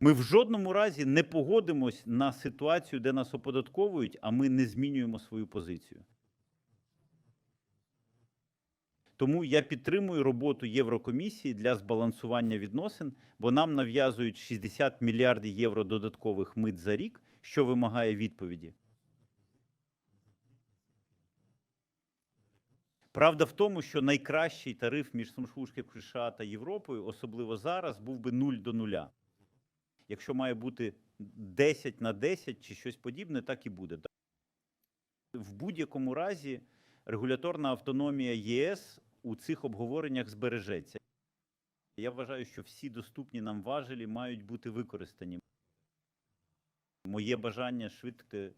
Ми в жодному разі не погодимось на ситуацію, де нас оподатковують, а ми не змінюємо свою позицію. Тому я підтримую роботу Єврокомісії для збалансування відносин, бо нам нав'язують 60 мільярдів євро додаткових мит за рік, що вимагає відповіді. Правда в тому, що найкращий тариф між Самшушки США та Європою, особливо зараз, був би 0 до 0. Якщо має бути 10 на 10 чи щось подібне, так і буде. В будь-якому разі регуляторна автономія ЄС у цих обговореннях збережеться. Я вважаю, що всі доступні нам важелі мають бути використані. Моє бажання швидко,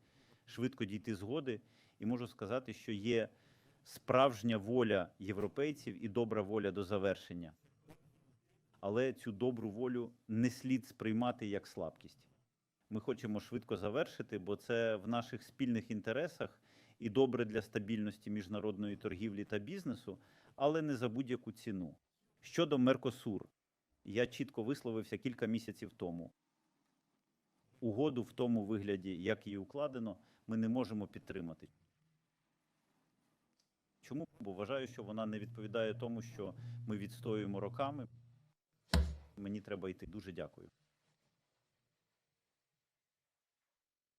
швидко дійти згоди, і можу сказати, що є справжня воля європейців і добра воля до завершення. Але цю добру волю не слід сприймати як слабкість. Ми хочемо швидко завершити, бо це в наших спільних інтересах і добре для стабільності міжнародної торгівлі та бізнесу, але не за будь-яку ціну. Щодо Меркосур, я чітко висловився кілька місяців тому. Угоду в тому вигляді, як її укладено, ми не можемо підтримати. Чому? Бо вважаю, що вона не відповідає тому, що ми відстоюємо роками. Мені треба йти. Дуже дякую.